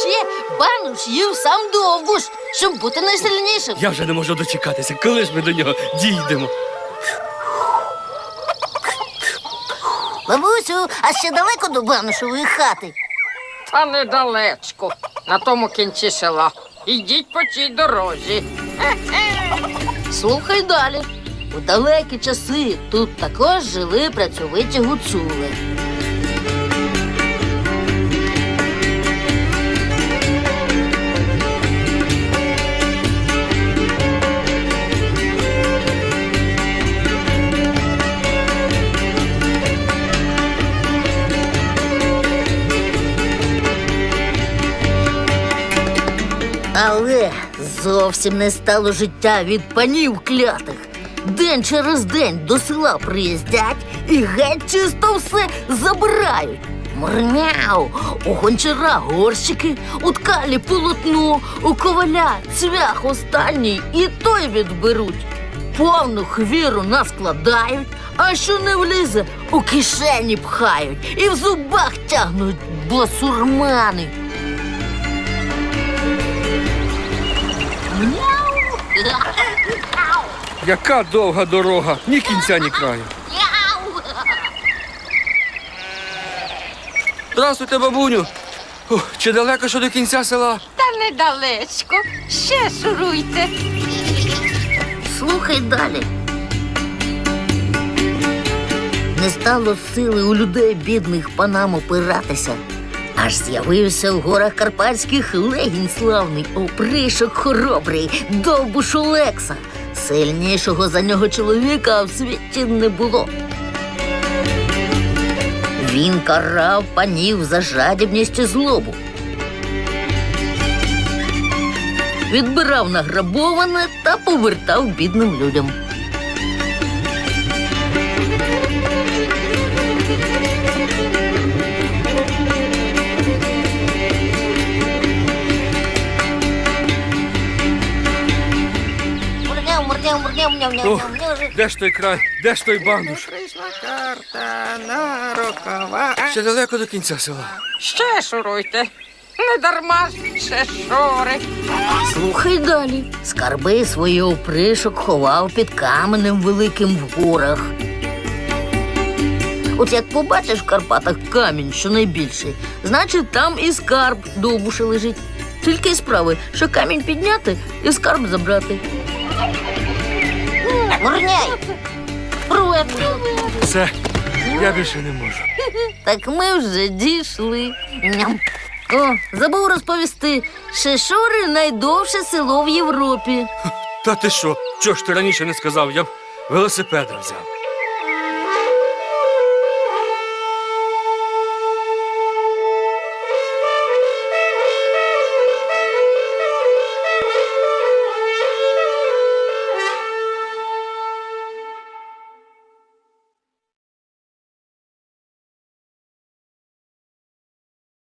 Ще Бануш їв сам довбуш, щоб бути найсильнішим. Я вже не можу дочекатися, коли ж ми до нього дійдемо. Бабусю, а ще далеко до Банушової хати. Та недалечко, на тому кінці села. Ідіть по цій дорозі. Слухай далі. У далекі часи тут також жили працьовиті гуцули. Але зовсім не стало життя від панів клятих. День через день до села приїздять і геть чисто все забирають. Мурмяу, у гончара горщики, у ткалі полотно, у коваля цвях останній і той відберуть. Повну хвіру наскладають, а що не влізе, у кишені пхають і в зубах тягнуть басурмани. Яка довга дорога, ні кінця, ні краю. Здравствуйте, бабуню. Ух, чи далеко що до кінця села? Та недалечко. Ще шуруйте. Слухай далі. Не стало сили у людей бідних панам опиратися. Аж з'явився в горах карпатських легінь славний, опришок хоробрий, довбуш Олекса. Сильнішого за нього чоловіка в світі не було. Він карав панів за жадібність і злобу. Відбирав награбоване та повертав бідним людям. Ох, де ж той край, де ж той бандуш? Прийшла карта на рукава. Ще далеко до кінця села. Ще шуруйте. Не дарма ж ще шори. Слухай далі. Скарби свої опришок ховав під каменем великим в горах. От як побачиш в Карпатах камінь, що найбільший, значить там і скарб довбуша лежить. Тільки й справи, що камінь підняти і скарб забрати. Горняй! Привет! Все, я більше не можу. Так ми вже дійшли. Ням. О, забув розповісти. Шишори найдовше село в Європі. Та ти що? Чого ж ти раніше не сказав? Я б велосипеда взяв.